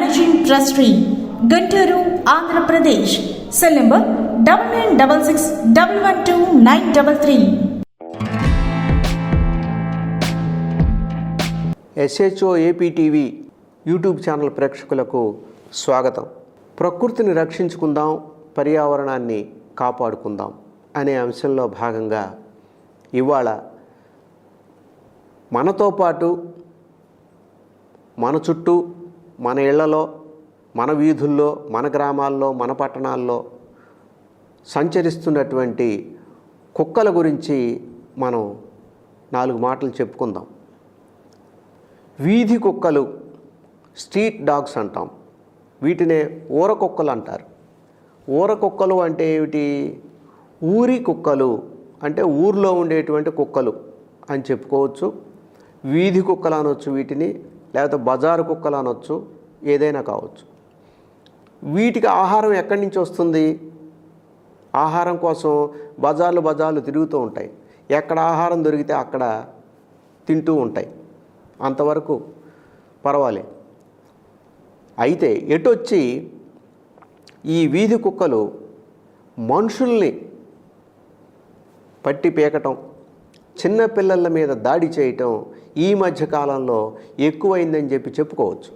managing trustee Guntur Andhra Pradesh cell number double nine double six double one two nine double three SHO APTV YouTube channel ప్రేక్షకులకు స్వాగతం. ప్రకృతిని రక్షించుకుందాం పర్యావరణాన్ని కాపాడుకుందాం అనే అంశంలో భాగంగా ఇవాళ మనతో పాటు మన చుట్టూ మన ఇళ్ళలో మన వీధుల్లో మన గ్రామాల్లో మన పట్టణాల్లో సంచరిస్తున్నటువంటి కుక్కల గురించి మనం నాలుగు మాటలు చెప్పుకుందాం. వీధి కుక్కలు స్ట్రీట్ డాగ్స్ అంటాం. వీటినే ఊర కుక్కలు అంటారు. ఊర కుక్కలు అంటే ఏమిటి? ఊరి కుక్కలు అంటే ఊర్లో ఉండేటువంటి కుక్కలు అని చెప్పుకోవచ్చు. వీధి కుక్కలు అనొచ్చు వీటిని. లేకపోతే బజారు కుక్కలు అనొచ్చు ఏదైనా కావచ్చు. వీటికి ఆహారం ఎక్కడి నుంచి వస్తుంది? ఆహారం కోసం బజార్లు బజార్లు తిరుగుతూ ఉంటాయి. ఎక్కడ ఆహారం దొరికితే అక్కడ తింటూ ఉంటాయి. అంతవరకు పర్వాలేదు అయితే ఎటొచ్చి ఈ వీధి కుక్కలు మనుషుల్ని పట్టి పీకటం చిన్న పిల్లల మీద దాడి చేయటం ఈ మధ్య కాలంలో ఎక్కువైందని చెప్పి చెప్పుకోవచ్చు.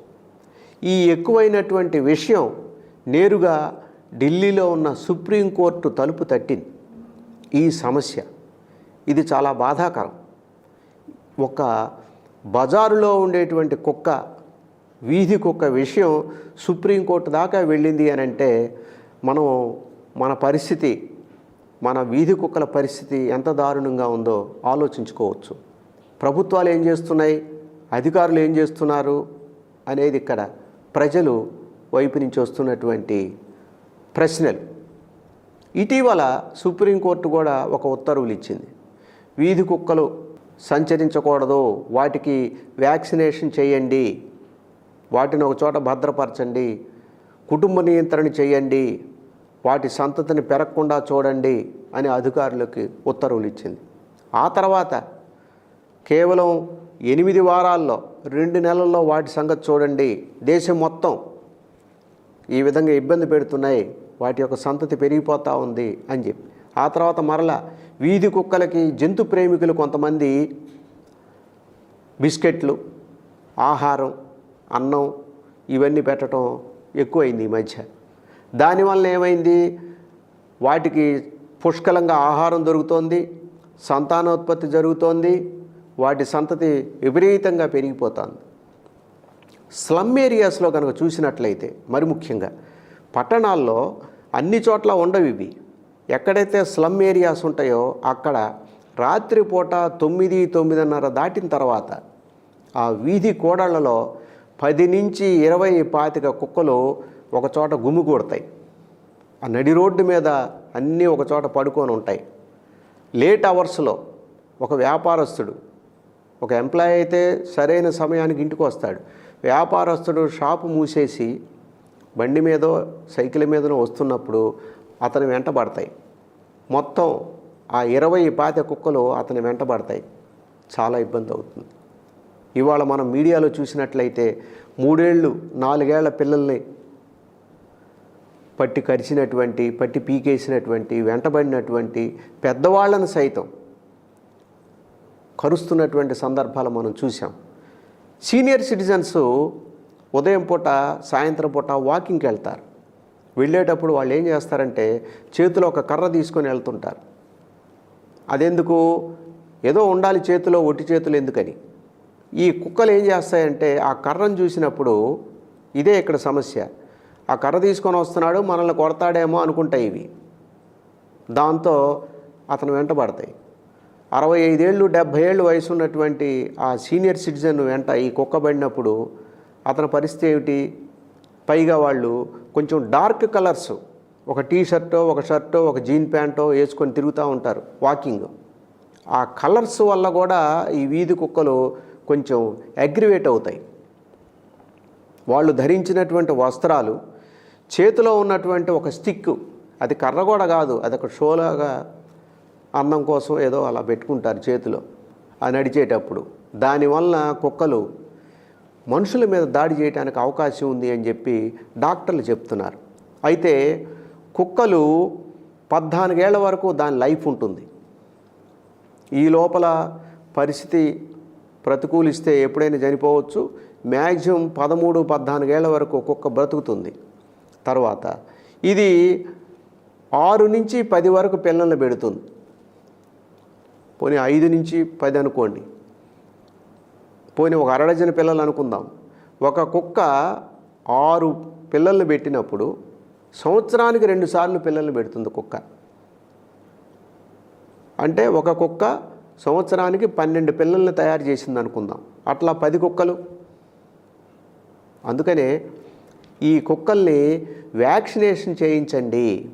ఈ ఎక్కువైనటువంటి విషయం నేరుగా ఢిల్లీలో ఉన్న సుప్రీంకోర్టు తలుపు తట్టింది. ఈ సమస్య ఇది చాలా బాధాకరం. ఒక బజారులో ఉండేటువంటి కుక్క వీధి కుక్క విషయం సుప్రీంకోర్టు దాకా వెళ్ళింది అని అంటే మనం మన పరిస్థితి మన వీధి కుక్కల పరిస్థితి ఎంత దారుణంగా ఉందో ఆలోచించుకోవచ్చు. ప్రభుత్వాలు ఏం చేస్తున్నాయి? అధికారులు ఏం చేస్తున్నారు? అనేది ఇక్కడ ప్రజలు వైపు నుంచి వస్తున్నటువంటి ప్రశ్నలు. ఇటీవల సుప్రీంకోర్టు కూడా ఒక ఉత్తర్వులు ఇచ్చింది. వీధి కుక్కలు సంచరించకూడదు వాటికి వ్యాక్సినేషన్ చేయండి వాటిని ఒక చోట భద్రపరచండి కుటుంబ నియంత్రణ చేయండి వాటి సంతతిని పెరగకుండా చూడండి అని అధికారులకి ఉత్తర్వులు ఇచ్చింది. ఆ తర్వాత కేవలం ఎనిమిది వారాల్లో రెండు నెలల్లో వాటి సంగతి చూడండి. దేశం మొత్తం ఈ విధంగా ఇబ్బంది పెడుతున్నాయి. వాటి యొక్క సంతతి పెరిగిపోతూ ఉంది అని చెప్పి. ఆ తర్వాత మరలా వీధి కుక్కలకి జంతు ప్రేమికులు కొంతమంది బిస్కెట్లు ఆహారం అన్నం ఇవన్నీ పెట్టడం ఎక్కువైంది ఈ మధ్య. దానివల్ల ఏమైంది? వాటికి పుష్కలంగా ఆహారం దొరుకుతోంది సంతానోత్పత్తి జరుగుతోంది వాటి సంతతి విపరీతంగా పెరిగిపోతుంది. స్లమ్ ఏరియాస్లో కనుక చూసినట్లయితే మరి ముఖ్యంగా పట్టణాల్లో అన్ని చోట్ల ఉండవు ఇవి. ఎక్కడైతే స్లమ్ ఏరియాస్ ఉంటాయో అక్కడ రాత్రిపూట తొమ్మిది తొమ్మిదిన్నర దాటిన తర్వాత ఆ వీధి కోడళ్ళలో పది నుంచి ఇరవై పాతిక కుక్కలు ఒక చోట గుమిగూడతాయి ఆ నడి రోడ్డు మీద అన్నీ ఒక చోట పడుకొని ఉంటాయి. లేట్ అవర్స్లో ఒక వ్యాపారస్తుడు ఒక ఎంప్లాయీ అయితే సరైన సమయానికి ఇంటికి వస్తాడు. వ్యాపారస్తుడు షాపు మూసేసి బండి మీదో సైకిల్ మీదనో వస్తున్నప్పుడు అతని వెంట పడతాయి. మొత్తం ఆ ఇరవై పాత కుక్కలు అతని వెంట పడతాయి. చాలా ఇబ్బంది అవుతుంది. ఇవాళ మనం మీడియాలో చూసినట్లయితే మూడేళ్ళు నాలుగేళ్ళ పిల్లల్ని పట్టి కరిచినటువంటి పట్టి పీకేసినటువంటి వెంటబడినటువంటి పెద్దవాళ్ళను సైతం కరుస్తున్నటువంటి సందర్భాలు మనం చూసాం సీనియర్ సిటిజన్స్ ఉదయం పూట సాయంత్రం పూట వాకింగ్కి వెళ్తారు. వెళ్ళేటప్పుడు వాళ్ళు ఏం చేస్తారంటే చేతిలో ఒక కర్ర తీసుకొని వెళ్తుంటారు. అదెందుకు? ఏదో ఉండాలి చేతిలో ఒట్టి చేతులు ఎందుకని? ఈ కుక్కలు ఏం చేస్తాయంటే ఆ కర్రను చూసినప్పుడు ఇదే ఇక్కడ సమస్య. ఆ కర్ర తీసుకొని వస్తున్నాడు మనల్ని కొడతాడేమో అనుకుంటాయి ఇవి. దాంతో అతను వెంటబడతాయి. అరవై ఐదేళ్ళు డెబ్భై ఏళ్ళు వయసు ఉన్నటువంటి ఆ సీనియర్ సిటిజన్ వెంట ఈ కుక్కబడినప్పుడు అతని పరిస్థితి ఏమిటి? పైగా వాళ్ళు కొంచెం డార్క్ కలర్స్ ఒక టీ షర్టో ఒక షర్టో ఒక జీన్ ప్యాంటో వేసుకొని తిరుగుతూ ఉంటారు వాకింగ్. ఆ కలర్స్ వల్ల కూడా ఈ వీధి కుక్కలు కొంచెం అగ్రివేట్ అవుతాయి. వాళ్ళు ధరించినటువంటి వస్త్రాలు చేతిలో ఉన్నటువంటి ఒక స్టిక్ అది కర్ర కూడా కాదు అది ఒక షోలాగా అన్నం కోసం ఏదో అలా పెట్టుకుంటారు చేతిలో అది నడిచేటప్పుడు. దానివల్ల కుక్కలు మనుషుల మీద దాడి చేయడానికి అవకాశం ఉంది అని చెప్పి డాక్టర్లు చెప్తున్నారు. అయితే కుక్కలు పద్నాలుగేళ్ళ వరకు దాని లైఫ్ ఉంటుంది. ఈ లోపల పరిస్థితి ప్రతికూలిస్తే ఎప్పుడైనా చనిపోవచ్చు. మ్యాక్సిమం పదమూడు పద్నాలుగేళ్ళ వరకు కుక్క బ్రతుకుతుంది. తర్వాత. ఇది ఆరు నుంచి పది వరకు పిల్లల్ని పెడుతుంది. పోనీ ఐదు నుంచి పది అనుకోండి. పోనీ ఒక అరడజన పిల్లలు అనుకుందాం. ఒక కుక్క ఆరు పిల్లల్ని పెట్టినప్పుడు సంవత్సరానికి రెండుసార్లు పిల్లల్ని పెడుతుంది కుక్క. అంటే ఒక కుక్క సంవత్సరానికి పన్నెండు పిల్లల్ని తయారు చేసింది అనుకుందాం. అట్లా పది కుక్కలు. అందుకనే ఈ కుక్కల్ని వ్యాక్సినేషన్ చేయించండి.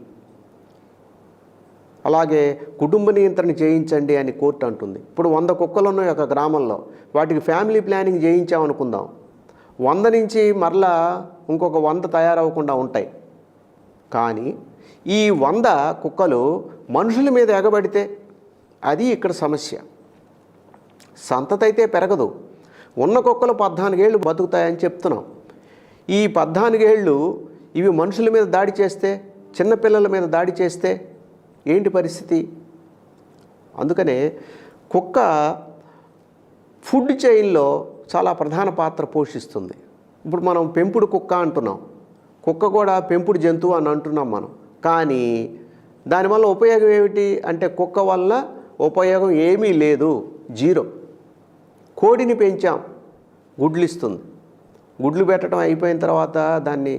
అలాగే కుటుంబ నియంత్రణ చేయించండి అని కోర్టు అంటుంది. ఇప్పుడు వంద కుక్కలు ఉన్నాయి ఒక గ్రామంలో. వాటికి ఫ్యామిలీ ప్లానింగ్ చేయించామనుకుందాం. వంద నుంచి మరలా ఇంకొక వంద తయారవ్వకుండా ఉంటాయి. కానీ ఈ వంద కుక్కలు మనుషుల మీద ఎగబడితే అది ఇక్కడ సమస్య. సంతతైతే పెరగదు. ఉన్న కుక్కలు పద్నాలుగేళ్ళు బతుకుతాయని చెప్తున్నాం. ఈ పద్నాలుగేళ్ళు ఇవి మనుషుల మీద దాడి చేస్తే చిన్నపిల్లల మీద దాడి చేస్తే ఏంటి పరిస్థితి? అందుకనే కుక్క ఫుడ్ చైన్లో చాలా ప్రధాన పాత్ర పోషిస్తుంది. ఇప్పుడు మనం పెంపుడు కుక్క అంటున్నాం. కుక్క కూడా పెంపుడు జంతువు అని అంటున్నాం మనం. కానీ దానివల్ల ఉపయోగం ఏమిటి? అంటే కుక్క వల్ల ఉపయోగం ఏమీ లేదు. జీరో. కోడిని పెంచాం. గుడ్లు ఇస్తుంది. గుడ్లు పెట్టడం అయిపోయిన తర్వాత దాన్ని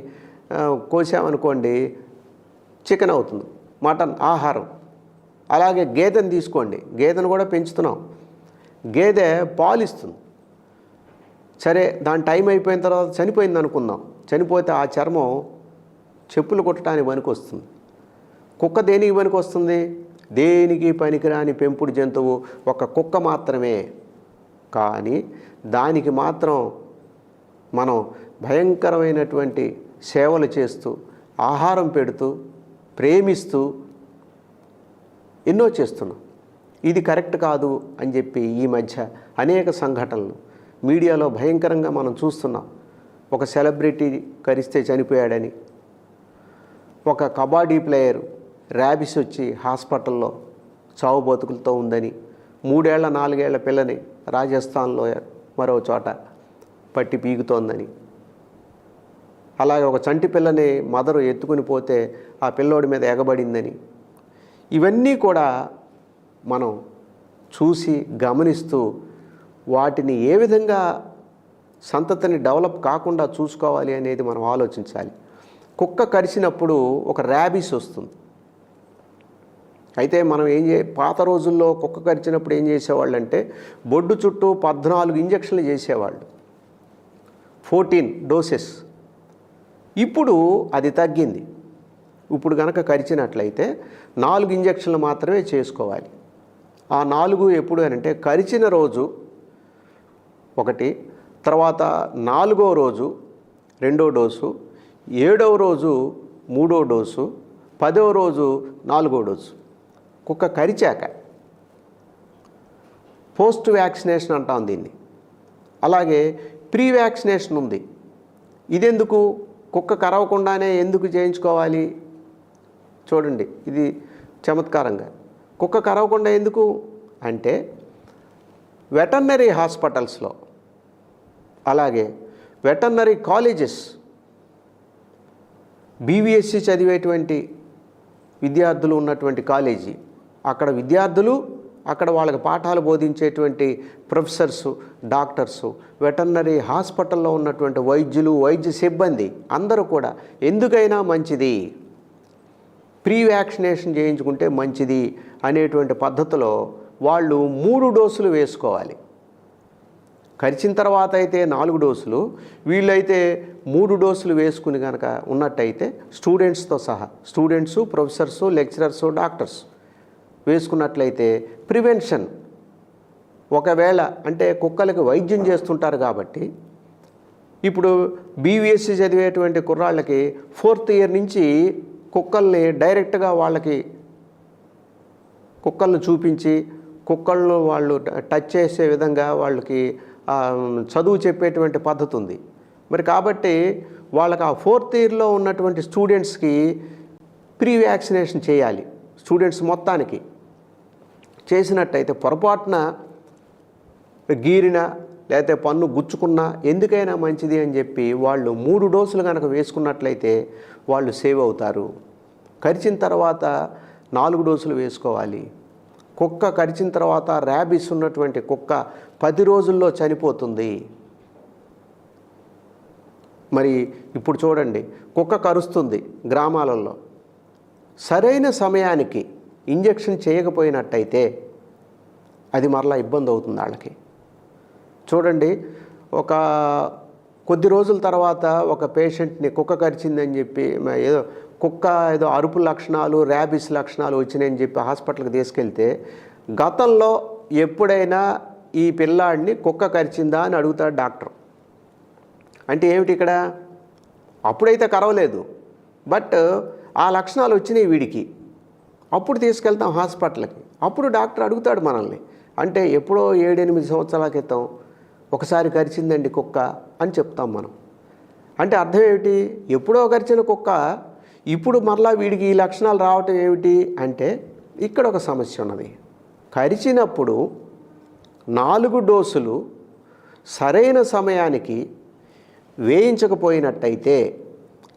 కోసామనుకోండి చికెన్ అవుతుంది మటన్ ఆహారం. అలాగే గేదెను తీసుకోండి గేదెను కూడా పెంచుతున్నాం. గేదె పాలు ఇస్తుంది సరే దాని టైం అయిపోయిన తర్వాత చనిపోయింది అనుకుందాం చనిపోతే ఆ చర్మం చెప్పులు కుట్టడానికి పనికి వస్తుంది కుక్క దేనికి పనికి వస్తుంది దేనికి పనికిరాని పెంపుడు జంతువు ఒక కుక్క మాత్రమే. కానీ దానికి మాత్రం మనం భయంకరమైనటువంటి సేవలు చేస్తూ ఆహారం పెడుతూ ప్రేమిస్తూ ఎన్నో చేస్తున్నాం. ఇది కరెక్ట్ కాదు అని చెప్పి ఈ మధ్య అనేక సంఘటనలు మీడియాలో భయంకరంగా మనం చూస్తున్నాం. ఒక సెలబ్రిటీ కరిస్తే చనిపోయాడని ఒక కబడ్డీ ప్లేయర్ ర్యాబిస్ వచ్చి హాస్పిటల్లో చావు బతుకులతో ఉందని మూడేళ్ళ నాలుగేళ్ళ పిల్లని రాజస్థాన్లో మరో చోట పట్టి పీకుతోందని. అలాగే ఒక చంటి పిల్లని మదరు ఎత్తుకుని పోతే ఆ పిల్లోడి మీద ఎగబడిందని. ఇవన్నీ కూడా మనం చూసి గమనిస్తూ వాటిని ఏ విధంగా సంతతిని డెవలప్ కాకుండా చూసుకోవాలి అనేది మనం ఆలోచించాలి. కుక్క కరిచినప్పుడు ఒక ర్యాబీస్ వస్తుంది. అయితే మనం ఏం చే పాత రోజుల్లో కుక్క కరిచినప్పుడు ఏం చేసేవాళ్ళు అంటే బొడ్డు చుట్టూ పద్నాలుగు ఇంజక్షన్లు చేసేవాళ్ళు. Fourteen doses. ఇప్పుడు అది తగ్గింది. ఇప్పుడు కనుక కరిచినట్లయితే నాలుగు ఇంజక్షన్లు మాత్రమే చేసుకోవాలి. ఆ నాలుగు ఎప్పుడు అని అంటే కరిచిన రోజు ఒకటి తర్వాత నాలుగో రోజు రెండో డోసు ఏడవ రోజు మూడో డోసు పదవ రోజు నాలుగో డోసు. కుక్క కరిచాక పోస్ట్ వ్యాక్సినేషన్ అంటాం దీన్ని. అలాగే ప్రీ వ్యాక్సినేషన్ ఉంది. ఇదెందుకు? కుక్క కరవకుండానే ఎందుకు చేయించుకోవాలి? చూడండి ఇది చమత్కారంగా. కుక్క కరవకుండా ఎందుకు? అంటే వెటర్నరీ హాస్పిటల్స్లో అలాగే వెటర్నరీ కాలేజెస్ బీవీఎస్సీ చదివేటువంటి విద్యార్థులు ఉన్నటువంటి కాలేజీ అక్కడ విద్యార్థులు అక్కడ వాళ్ళకి పాఠాలు బోధించేటువంటి ప్రొఫెసర్స్ డాక్టర్స్ వెటర్నరీ హాస్పిటల్లో ఉన్నటువంటి వైద్యులు వైద్య సిబ్బంది అందరూ కూడా ఎందుకైనా మంచిది? ప్రీ వ్యాక్సినేషన్ చేయించుకుంటే మంచిది అనేటువంటి పద్ధతిలో వాళ్ళు మూడు డోసులు వేసుకోవాలి. కరిచిన తర్వాత అయితే నాలుగు డోసులు వీళ్ళైతే మూడు డోసులు వేసుకుని కనుక ఉన్నట్టయితే స్టూడెంట్స్తో సహా స్టూడెంట్స్ ప్రొఫెసర్సు లెక్చరర్స్ డాక్టర్స్ వేసుకున్నట్లయితే ప్రివెన్షన్. ఒకవేళ అంటే కుక్కలకి వైద్యం చేస్తుంటారు కాబట్టి ఇప్పుడు బీవీఎస్సీ చదివేటువంటి కుర్రాళ్ళకి ఫోర్త్ ఇయర్ నుంచి కుక్కల్ని డైరెక్ట్గా వాళ్ళకి కుక్కలను చూపించి కుక్కలను వాళ్ళు టచ్ చేసే విధంగా వాళ్ళకి చదువు చెప్పేటువంటి పద్ధతి ఉంది. మరి కాబట్టి వాళ్ళకి ఆ ఫోర్త్ ఇయర్లో ఉన్నటువంటి స్టూడెంట్స్కి ప్రీ వ్యాక్సినేషన్ చేయాలి. స్టూడెంట్స్ మొత్తానికి. చేసినట్టయితే పొరపాటున గీరిన లేకపోతే పన్ను గుచ్చుకున్నా ఎందుకైనా మంచిది అని చెప్పి వాళ్ళు మూడు డోసులు కనుక వేసుకున్నట్లయితే వాళ్ళు సేవ్ అవుతారు. కరిచిన తర్వాత నాలుగు డోసులు వేసుకోవాలి. కుక్క కరిచిన తర్వాత ర్యాబిస్ ఉన్నటువంటి కుక్క పది రోజుల్లో చనిపోతుంది. మరి ఇప్పుడు చూడండి కుక్క కరుస్తుంది గ్రామాలలో. సరైన సమయానికి ఇంజెక్షన్ చేయకపోయినట్టయితే అది మరలా ఇబ్బంది అవుతుంది వాళ్ళకి. చూడండి ఒక కొద్ది రోజుల తర్వాత ఒక పేషెంట్ని కుక్క కరిచిందని చెప్పి ఏదో కుక్క ఏదో అరుపు లక్షణాలు ర్యాబిస్ లక్షణాలు వచ్చినాయని చెప్పి హాస్పిటల్కి తీసుకెళ్తే గతంలో ఎప్పుడైనా ఈ పిల్లాడిని కుక్క కరిచిందా అని అడుగుతాడు డాక్టర్. అంటే ఏమిటి ఇక్కడ? అప్పుడైతే కరవలేదు. బట్ ఆ లక్షణాలు వచ్చినాయి వీడికి. అప్పుడు తీసుకెళ్తాం హాస్పిటల్కి. అప్పుడు డాక్టర్ అడుగుతాడు మనల్ని అంటే ఎప్పుడో ఏడెనిమిది సంవత్సరాల క్రితం ఒకసారి కరిచిందండి కుక్క అని చెప్తాం మనం. అంటే అర్థం ఏమిటి? ఎప్పుడో కరిచిన కుక్క ఇప్పుడు మరలా వీడికి ఈ లక్షణాలు రావటం ఏమిటి? అంటే ఇక్కడ ఒక సమస్య ఉన్నది. కరిచినప్పుడు నాలుగు డోసులు సరైన సమయానికి వేయించకపోయినట్టయితే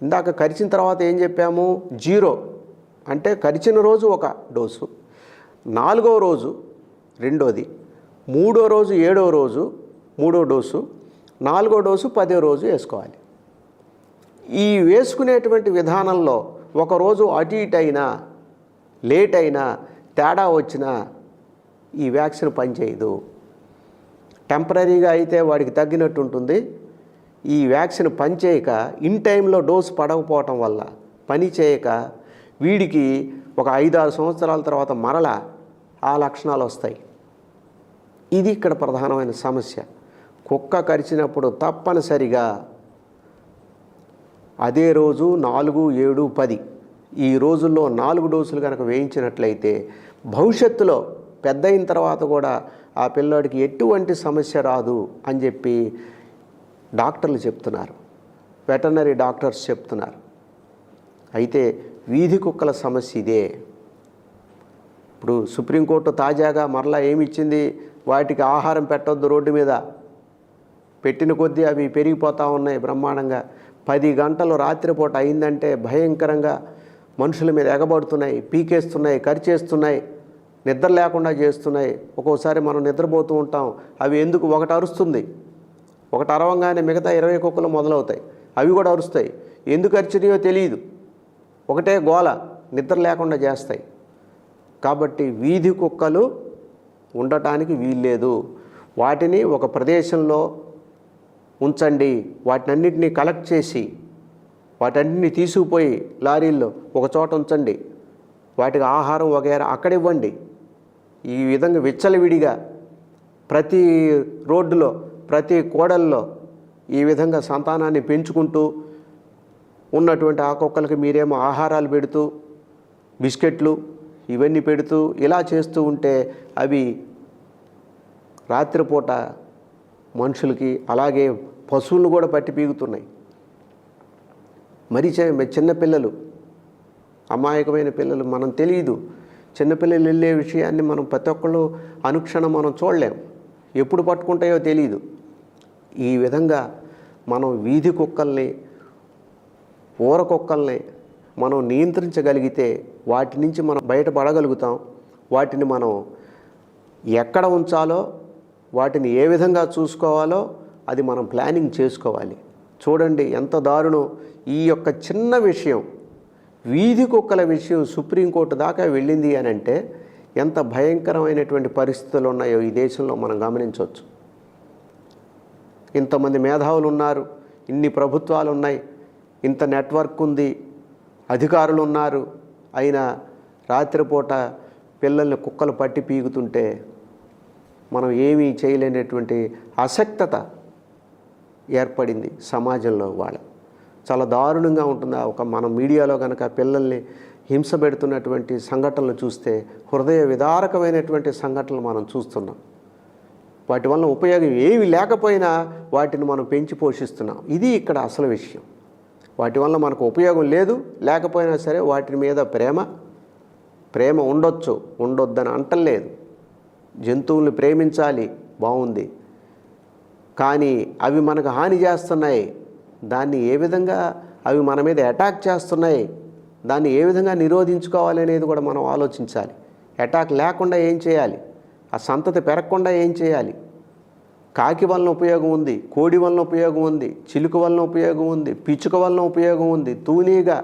ఇందాక కరిచిన తర్వాత ఏం చెప్పాము? జీరో. అంటే కరిచిన రోజు ఒక డోసు నాలుగో రోజు రెండోది మూడో రోజు ఏడో రోజు మూడో డోసు నాలుగో డోసు పదో రోజు వేసుకోవాలి. ఈ వేసుకునేటువంటి విధానంలో ఒకరోజు అటు ఇటు అయినా లేట్ అయినా తేడా వచ్చినా ఈ వ్యాక్సిన్ పనిచేయదు. టెంపరీగా అయితే వాడికి తగ్గినట్టు ఉంటుంది. ఈ వ్యాక్సిన్ పనిచేయక ఇన్ టైంలో డోసు పడకపోవటం వల్ల పని చేయక వీడికి ఒక ఐదారు సంవత్సరాల తర్వాత మరల ఆ లక్షణాలు వస్తాయి. ఇది ఇక్కడ ప్రధానమైన సమస్య. కుక్క కరిచినప్పుడు తప్పనిసరిగా అదే రోజు నాలుగు ఏడు పది ఈ రోజుల్లో నాలుగు డోసులు కనుక వేయించినట్లయితే భవిష్యత్తులో పెద్ద అయిన తర్వాత కూడా ఆ పిల్లోడికి ఎటువంటి సమస్య రాదు అని చెప్పి డాక్టర్లు చెప్తున్నారు. వెటర్నరీ డాక్టర్స్ చెప్తున్నారు. అయితే వీధి కుక్కల సమస్య ఇదే. ఇప్పుడు సుప్రీంకోర్టు తాజాగా మరలా ఏమి ఇచ్చింది వాటికి ఆహారం పెట్టొద్దు రోడ్డు మీద. పెట్టిన కొద్దీ అవి పెరిగిపోతూ ఉన్నాయి బ్రహ్మాండంగా. పది గంటలు రాత్రిపూట అయిందంటే భయంకరంగా మనుషుల మీద ఎగబడుతున్నాయి పీకేస్తున్నాయి కరిచేస్తున్నాయి నిద్ర లేకుండా చేస్తున్నాయి. ఒక్కోసారి మనం నిద్రపోతూ ఉంటాం. అవి ఎందుకు? ఒకటి అరుస్తుంది. ఒకటి అరవంగానే మిగతా ఇరవై కుక్కలు మొదలవుతాయి. అవి కూడా అరుస్తాయి. ఎందుకు అరిచినాయో తెలియదు ఒకటే గోల నిద్ర లేకుండా చేస్తాయి. కాబట్టి వీధి కుక్కలు ఉండటానికి వీల్లేదు. వాటిని ఒక ప్రదేశంలో ఉంచండి. వాటినన్నింటినీ కలెక్ట్ చేసి వాటన్నిటిని తీసుకుపోయి లారీల్లో ఒక చోట ఉంచండి. వాటికి ఆహారం వగేరా అక్కడ ఇవ్వండి. ఈ విధంగా విచ్చలవిడిగా ప్రతి రోడ్డులో ప్రతి కోడల్లో ఈ విధంగా సంతానాన్ని పెంచుకుంటూ ఉన్నటువంటి ఆ కుక్కలకి మీరేమో ఆహారాలు పెడుతూ బిస్కెట్లు ఇవన్నీ పెడుతూ ఇలా చేస్తూ ఉంటే అవి రాత్రిపూట మనుషులకి అలాగే పశువులను కూడా పట్టి పీగుతున్నాయి. మరి చిన్నపిల్లలు అమాయకమైన పిల్లలు మనం తెలియదు. చిన్నపిల్లలు వెళ్ళే విషయాన్ని మనం ప్రతి ఒక్కళ్ళు అనుక్షణం మనం చూడలేం. ఎప్పుడు పట్టుకుంటాయో తెలియదు. ఈ విధంగా మనం వీధి కుక్కల్ని ఊర కుక్కల్ని మనం నియంత్రించగలిగితే వాటి నుంచి మనం బయటపడగలుగుతాం. వాటిని మనం ఎక్కడ ఉంచాలో వాటిని ఏ విధంగా చూసుకోవాలో అది మనం ప్లానింగ్ చేసుకోవాలి. చూడండి ఎంత దారుణం. ఈ యొక్క చిన్న విషయం వీధి కుక్కల విషయం సుప్రీంకోర్టు దాకా వెళ్ళింది అని అంటే ఎంత భయంకరమైనటువంటి పరిస్థితులు ఉన్నాయో ఈ దేశంలో మనం గమనించవచ్చు. ఇంతమంది మేధావులు ఉన్నారు ఇన్ని ప్రభుత్వాలు ఉన్నాయి ఇంత నెట్వర్క్ ఉంది అధికారులు ఉన్నారు అయినా రాత్రిపూట పిల్లల్ని కుక్కలు పట్టి పీగుతుంటే మనం ఏమీ చేయలేనటువంటి అసక్తత ఏర్పడింది సమాజంలో వాళ్ళ చాలా దారుణంగా ఉంటుంది ఒక మనం మీడియాలో కనుక పిల్లల్ని హింస పెడుతున్నటువంటి సంఘటనలు చూస్తే హృదయ విదారకమైనటువంటి సంఘటనలు మనం చూస్తున్నాం. వాటి వల్ల ఉపయోగం ఏమి లేకపోయినా వాటిని మనం పెంచి పోషిస్తున్నాం. ఇది ఇక్కడ అసలు విషయం. వాటి వల్ల మనకు ఉపయోగం లేదు. లేకపోయినా సరే వాటి మీద ప్రేమ ప్రేమ ఉండొచ్చు ఉండొద్దని అంటలేదు. జంతువుల్ని ప్రేమించాలి బాగుంది. కానీ అవి మనకు హాని చేస్తున్నాయి. దాన్ని ఏ విధంగా అవి మన మీద అటాక్ చేస్తున్నాయి? దాన్ని ఏ విధంగా నిరోధించుకోవాలి అనేది కూడా మనం ఆలోచించాలి. అటాక్ లేకుండా ఏం చేయాలి? ఆ సంతతి పెరగకుండా ఏం చేయాలి? కాకి వలన ఉపయోగం ఉంది కోడి వలన ఉపయోగం ఉంది చిలుక వలన ఉపయోగం ఉంది పిచ్చుక వలన ఉపయోగం ఉంది తూనీగా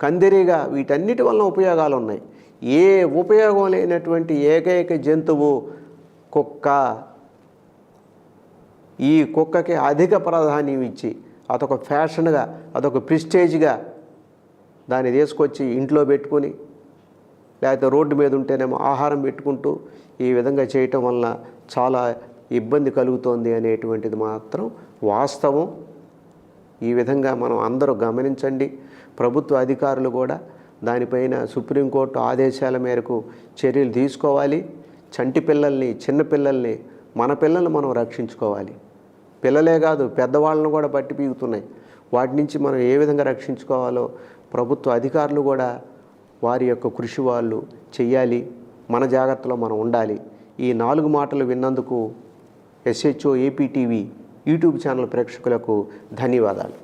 కందిరిగా వీటన్నిటి వలన ఉపయోగాలు ఉన్నాయి. ఏ ఉపయోగం లేనటువంటి ఏకైక జంతువు కుక్క. ఈ కుక్కకి అధిక ప్రాధాన్యం ఇచ్చి అదొక ఫ్యాషన్గా అదొక ప్రిస్టేజ్గా దాన్ని తీసుకొచ్చి ఇంట్లో పెట్టుకొని లేకపోతే రోడ్డు మీద ఉంటేనేమో ఆహారం పెట్టుకుంటూ ఈ విధంగా చేయటం వలన చాలా ఇబ్బంది కలుగుతోంది అనేటువంటిది మాత్రం వాస్తవం. ఈ విధంగా మనం అందరూ గమనించండి. ప్రభుత్వ అధికారులు కూడా దానిపైన సుప్రీంకోర్టు ఆదేశాల మేరకు చర్యలు తీసుకోవాలి. చంటి పిల్లల్ని చిన్నపిల్లల్ని మన పిల్లల్ని మనం రక్షించుకోవాలి. పిల్లలే కాదు పెద్దవాళ్ళను కూడా బట్టి పీగుతున్నాయి వాటి నుంచి మనం ఏ విధంగా రక్షించుకోవాలో ప్రభుత్వ అధికారులు కూడా వారి యొక్క కృషి వాళ్ళు చెయ్యాలి. మన జాగ్రత్తలో మనం ఉండాలి. ఈ నాలుగు మాటలు విన్నందుకు SHO AP TV YouTube channel ప్రేక్షకులకు ధన్యవాదాలు.